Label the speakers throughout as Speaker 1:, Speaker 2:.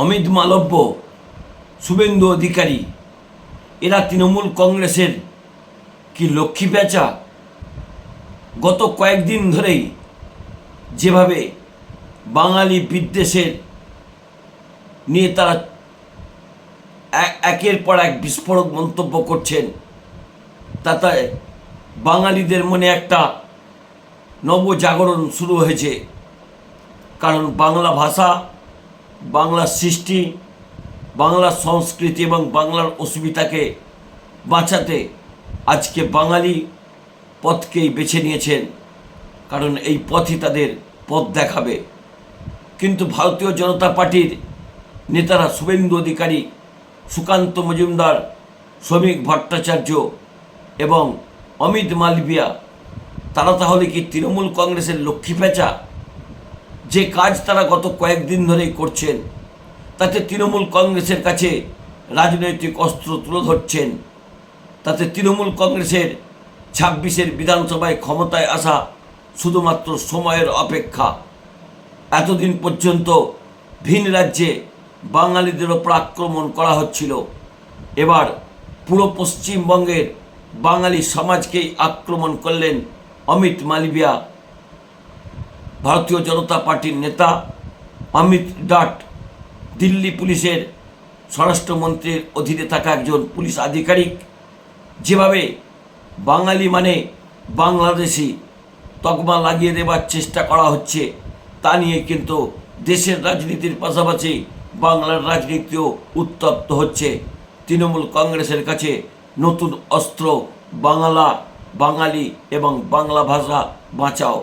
Speaker 1: অমিত মালব্য, শুভেন্দু অধিকারী, এরা তৃণমূল কংগ্রেসের। কি লক্ষ্মী পেঁচা গত কয়েকদিন ধরেই যেভাবে বাঙালি বিদ্বেষের নিয়ে তারা একের পর এক বিস্ফোরক মন্তব্য করছেন, তাতে বাঙালিদের মনে একটা নবজাগরণ শুরু হয়েছে। কারণ বাংলা ভাষা বাংলার সৃষ্টি বাংলার সংস্কৃতি এবং বাংলার অসুবিধাকে বাঁচাতে আজকে বাঙালি পথকেই বেছে নিয়েছেন। কারণ এই পথই তাদের পথ দেখাবে। কিন্তু ভারতীয় জনতা পার্টির নেতারা শুভেন্দু অধিকারী, সুকান্ত মজুমদার, শ্রমিক ভট্টাচার্য এবং অমিত মালবিয়া তারা তাহলে কি তৃণমূল কংগ্রেসের লক্ষ্মী পেঁচা? যে কাজ তারা গত কয়েকদিন ধরেই করছেন, তাতে তৃণমূল কংগ্রেসের কাছে রাজনৈতিক অস্ত্র তুলে ধরছেন, তাতে তৃণমূল কংগ্রেসের ছাব্বিশের বিধানসভায় ক্ষমতায় আসা শুধুমাত্র সময়ের অপেক্ষা। এতদিন পর্যন্ত ভিন রাজ্যে বাঙালিদের ওপর আক্রমণ করা হচ্ছিল। এবার পুরো পশ্চিমবঙ্গের বাঙালি সমাজকেই আক্রমণ করলেন অমিত মালবিয়া ভারতীয় জনতা পার্টির নেতা অমিত ডাট দিল্লি পুলিশের স্বরাষ্ট্রমন্ত্রীর অধীনে থাকা একজন পুলিশ আধিকারিক। যেভাবে বাঙালি মানে বাংলাদেশি তকমা লাগিয়ে দেবার চেষ্টা করা হচ্ছে, তা নিয়ে কিন্তু দেশের রাজনীতির পাশাপাশি বাংলার রাজনীতিও উত্তপ্ত হচ্ছে। তৃণমূল কংগ্রেসের কাছে নতুন অস্ত্র, বাংলা, বাঙালি এবং বাংলা ভাষা বাঁচাও।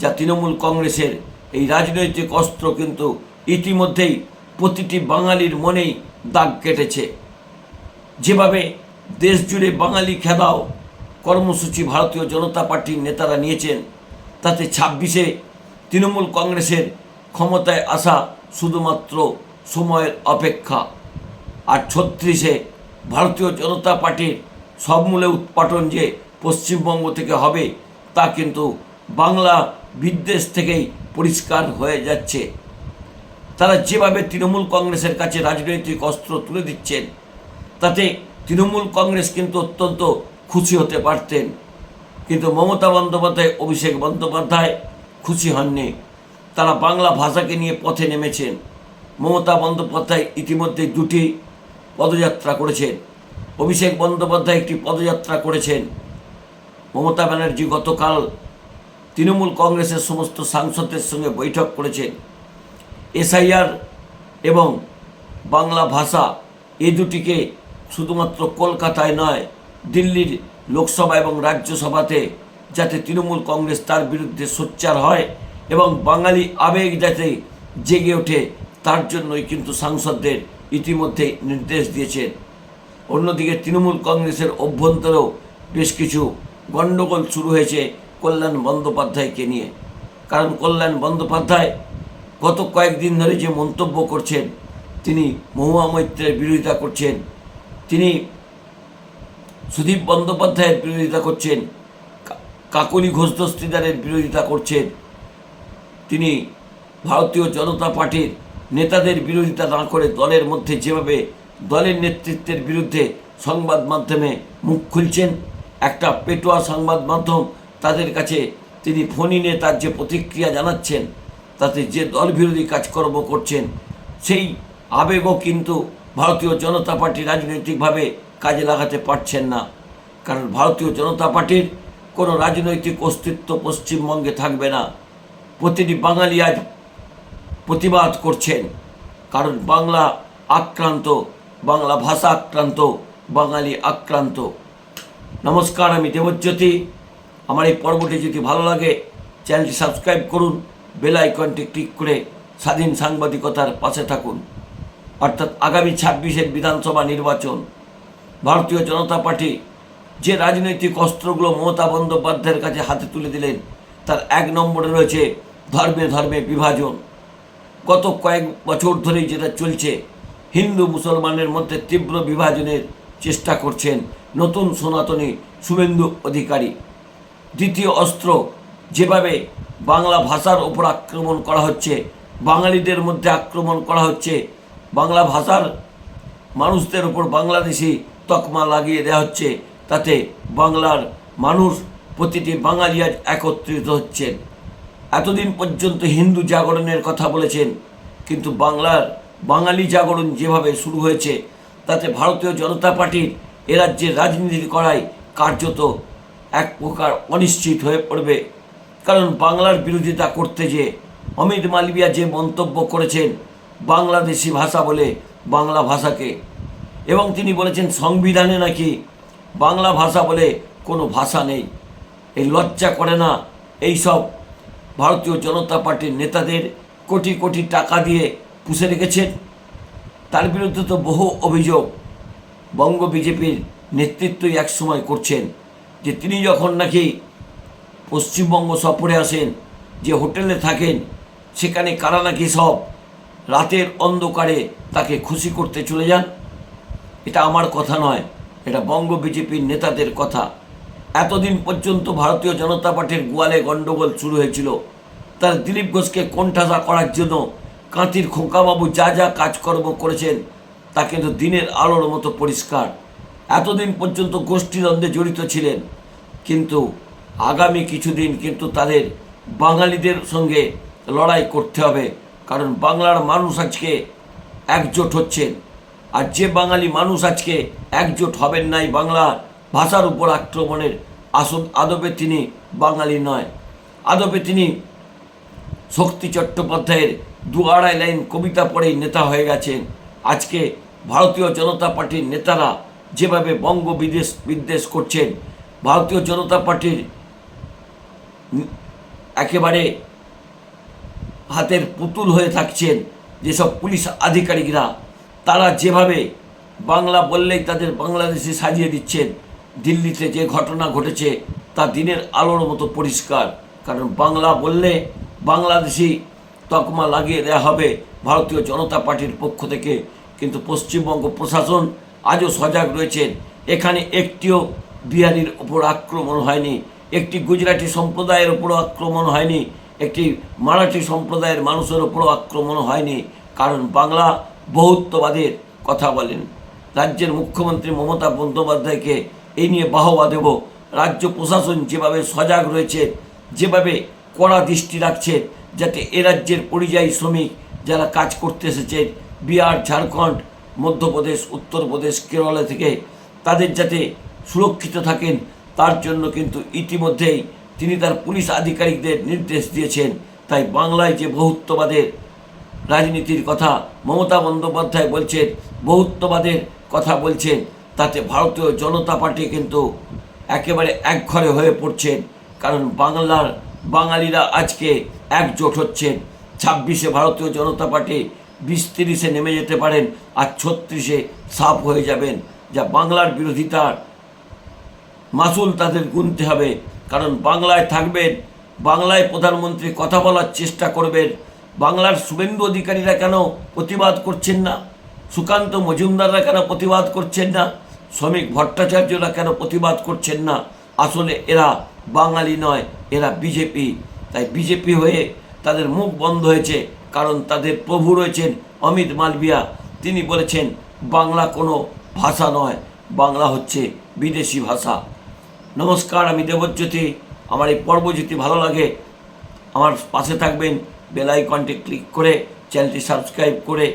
Speaker 1: যা তৃণমূল কংগ্রেসের এই রাজনৈতিক অস্ত্র কিন্তু ইতিমধ্যেই প্রতিটি বাঙালির মনেই দাগ কেটেছে। যেভাবে দেশ জুড়ে বাঙালি খেদাও কর্মসূচি ভারতীয় জনতা পার্টির নেতারা নিয়েছেন, তাতে ছাব্বিশে তৃণমূল কংগ্রেসের ক্ষমতায় আসা শুধুমাত্র সময়ের অপেক্ষা। আর ছত্রিশে ভারতীয় জনতা পার্টির সমূলে উৎপাটন যে পশ্চিমবঙ্গ থেকে হবে, তা কিন্তু বাংলা বিদ্বেষ থেকেই পরিষ্কার হয়ে যাচ্ছে। তারা যেভাবে তৃণমূল কংগ্রেসের কাছে রাজনৈতিক অস্ত্র তুলে দিচ্ছেন, তাতে তৃণমূল কংগ্রেস কিন্তু অত্যন্ত খুশি হতে পারতেন। কিন্তু মমতা বন্দ্যোপাধ্যায়, অভিষেক বন্দ্যোপাধ্যায় খুশি হননি। তারা বাংলা ভাষাকে নিয়ে পথে নেমেছেন। মমতা বন্দ্যোপাধ্যায় ইতিমধ্যে দুটি পদযাত্রা করেছেন। অভিষেক বন্দ্যোপাধ্যায় একটি পদযাত্রা করেছেন। মমতা ব্যানার্জি গতকাল তৃণমূল কংগ্রেসের সমস্ত সাংসদদের সঙ্গে বৈঠক করেছেন এসআইআর এবং বাংলা ভাষা এই দুটিকে শুধুমাত্র কলকাতায় নয়, দিল্লির লোকসভা এবং রাজ্যসভাতে যাতে তৃণমূল কংগ্রেস তার বিরুদ্ধে সোচ্চার হয় এবং বাঙালি আবেগ যাতে জেগে ওঠে, তার জন্যই কিন্তু সাংসদদের ইতিমধ্যে নির্দেশ দিয়েছেন। অন্যদিকে তৃণমূল কংগ্রেসের অভ্যন্তরেও বেশ কিছু গণ্ডগোল শুরু হয়েছে কল্যাণ বন্দ্যোপাধ্যায়কে নিয়ে। কারণ কল্যাণ বন্দ্যোপাধ্যায় গত কয়েকদিন ধরে যে মন্তব্য করছেন, তিনি মহুয়া মৈত্রের বিরোধিতা করছেন, তিনি সুদীপ বন্দ্যোপাধ্যায়ের বিরোধিতা করছেন কাকলি ঘোষ দস্তিদারের বিরোধিতা করছেন, তিনি ভারতীয় জনতা পার্টির নেতাদের বিরোধিতা না করে দলের মধ্যে যেভাবে দলের নেতৃত্বের বিরুদ্ধে সংবাদ মাধ্যমে মুখ খুলছেন, একটা পেটোয়া সংবাদ মাধ্যম তাদের কাছে তিনি ফোনিনে তার যে প্রতিক্রিয়া জানাচ্ছেন, তাতে যে দল বিরোধী কাজকর্ম করছেন, সেই আবেগও কিন্তু ভারতীয় জনতা পার্টি রাজনৈতিকভাবে কাজে লাগাতে পারছেন না। কারণ ভারতীয় জনতা পার্টির কোনো রাজনৈতিক অস্তিত্ব পশ্চিমবঙ্গে থাকবে না। প্রতিটি বাঙালি আজ প্রতিবাদ করছেন। কারণ বাংলা আক্রান্ত, বাংলা ভাষা আক্রান্ত, বাঙালি আক্রান্ত। নমস্কার, আমি দেবজ্যোতি। আমার এই পর্বটি যদি ভালো লাগে, চ্যানেলটি সাবস্ক্রাইব করুন, বেল আইকনটি ক্লিক করে স্বাধীন সাংবাদিকতার পাশে থাকুন। অর্থাৎ আগামী ছাব্বিশের বিধানসভা নির্বাচন, ভারতীয় জনতা পার্টি যে রাজনৈতিক অস্ত্রগুলো মমতা বন্দ্যোপাধ্যায়ের কাছে হাতে তুলে দিলেন, তার এক নম্বরে রয়েছে ধর্মে ধর্মে বিভাজন। গত কয়েক বছর ধরেই যেটা চলছে, হিন্দু মুসলমানের মধ্যে তীব্র বিভাজনের চেষ্টা করছেন নতুন সনাতনী শুভেন্দু অধিকারী। দ্বিতীয় অস্ত্র যেভাবে বাংলা ভাষার ওপর আক্রমণ করা হচ্ছে, বাঙালিদের মধ্যে আক্রমণ করা হচ্ছে, বাংলা ভাষার মানুষদের উপর বাংলাদেশি তকমা লাগিয়ে দেওয়া হচ্ছে, তাতে বাংলার মানুষ প্রতিটি বাঙালি আজ একত্রিত হচ্ছেন। এতদিন পর্যন্ত হিন্দু জাগরণের কথা বলেছেন, কিন্তু বাংলার বাঙালি জাগরণ যেভাবে শুরু হয়েছে, তাতে ভারতীয় জনতা পার্টির এ রাজনীতি করাই কার্যত এক প্রকার অনিশ্চিত হয়ে পড়বে। কারণ বাংলার বিরোধিতা করতে যে অমিত মালবিয়া যে মন্তব্য করেছেন, বাংলাদেশি ভাষা বলে বাংলা ভাষাকে, এবং তিনি বলেছেন সংবিধানে নাকি বাংলা ভাষা বলে কোনো ভাষা নেই। এই লজ্জা করে না এই সব ভারতীয় জনতা পার্টির নেতাদের কোটি কোটি টাকা দিয়ে পুষে রেখেছেন। তার বিরুদ্ধে তো বহু অভিযোগ বঙ্গ বিজেপির নেতৃত্বই একসময় করছেন। যে তিনি যখন নাকি পশ্চিমবঙ্গ সফরে আসেন, যে হোটেলে থাকেন, সেখানে কারা নাকি সব রাতের অন্ধকারে তাকে খুশি করতে চলে যান, এটা আমার কথা নয়, এটা বঙ্গ বিজেপির নেতাদের কথা। এতদিন পর্যন্ত ভারতীয় জনতা পার্টির গোয়ালে গণ্ডগোল শুরু হয়েছিল। তার দিলীপ ঘোষকে কোণঠাসা করার জন্য কাঁতির খোকাবাবু যা যা কাজকর্ম করেছেন, তা কিন্তু দিনের আলোর মতো পরিষ্কার। এতদিন পর্যন্ত গোষ্ঠীদ্বন্দ্বে জড়িত ছিলেন, কিন্তু আগামী কিছুদিন কিন্তু তাদের বাঙালিদের সঙ্গে লড়াই করতে হবে, কারণ বাংলার মানুষ আজকে একজোট হচ্ছেন। আর যে বাঙালি মানুষ আজকে একজোট হবেন নাই বাংলা ভাষার উপর আক্রমণের আসল আদবে তিনি বাঙালি নয়। আদবে তিনি শক্তি চট্টোপাধ্যায়ের দু আড়াই লাইন কবিতা পড়েই নেতা হয়ে গেছেন। আজকে ভারতীয় জনতা পার্টির নেতারা যেভাবে বঙ্গ বিদেশ, বিদ্বেষ করছেন, ভারতীয় জনতা পার্টির একেবারে হাতের পুতুল হয়ে থাকছেন যেসব পুলিশ আধিকারিকরা, তারা যেভাবে বাংলা বললেই তাদের বাংলাদেশে সাজিয়ে দিচ্ছেন, দিল্লিতে যে ঘটনা ঘটেছে তা দিনের আলোর মতো পরিষ্কার। কারণ বাংলা বললে বাংলাদেশি তকমা লাগিয়ে দেওয়া হবে ভারতীয় জনতা পার্টির পক্ষ থেকে। কিন্তু পশ্চিমবঙ্গ প্রশাসন আজও সজাগ রয়েছেন। এখানে একটিও বিহারির ওপর আক্রমণ হয়নি। একটি গুজরাটি সম্প্রদায়ের ওপরও আক্রমণ হয়নি। একটি মারাঠি সম্প্রদায়ের মানুষের ওপরও আক্রমণ হয়নি। কারণ বাংলা বহুত্ববাদের কথা বলেন। রাজ্যের মুখ্যমন্ত্রী মমতা বন্দ্যোপাধ্যায়কে এই নিয়ে বাহবা দেব। রাজ্য প্রশাসন যেভাবে সজাগ রয়েছে, যেভাবে কড়া দৃষ্টি রাখছে, যাতে এ রাজ্যের পরিযায়ী শ্রমিক যারা কাজ করতে এসেছেন বিহার, ঝাড়খণ্ড মধ্যপ্রদেশ, উত্তরপ্রদেশ, কেরলা থেকে তাদের যাতে সুরক্ষিত থাকেন, তার জন্য কিন্তু ইতিমধ্যেই তিনি তার পুলিশ আধিকারিকদের নির্দেশ দিয়েছেন। তাই বাংলায় যে বহুত্ববাদের রাজনীতির কথা মমতা বন্দ্যোপাধ্যায় বলছেন, বহুত্ববাদের কথা বলছেন, তাতে ভারতীয় জনতা পার্টি কিন্তু একেবারে একঘরে হয়ে পড়ছেন। কারণ বাংলার বাঙালিরা আজকে একজোট হচ্ছেন। ছাব্বিশে ভারতীয় জনতা পার্টি বিশ তিরিশে নেমে যেতে পারেন আর ছত্রিশে সাফ হয়ে যাবেন। যা বাংলার বিরোধিতার মাসুল তাদের গুনতে হবে। কারণ বাংলায় থাকবেন, বাংলায় প্রধানমন্ত্রী কথা বলার চেষ্টা করবেন। বাংলার শুভেন্দু অধিকারীরা কেন প্রতিবাদ করছেন না? সুকান্ত মজুমদাররা কেন প্রতিবাদ করছেন না? শ্রমিক ভট্টাচার্যরা কেন প্রতিবাদ করছেন না? আসলে এরা বাঙালি নয়, এরা বিজেপি। তাই বিজেপি হয়ে তাদের মুখ বন্ধ হয়েছে। কারণ তাদের প্রভু রয়েছেন অমিত মালবিয়া। তিনি বলেছেন, বাংলা কোনো ভাষা নয়, বাংলা হচ্ছে বিদেশি ভাষা। নমস্কার, আমি দেবজ্যোতি। আমার এই পর্ব যদি ভালো লাগে, আমার পাশে থাকবেন, বেল আইকনটি ক্লিক করে, চ্যানেলটি সাবস্ক্রাইব করে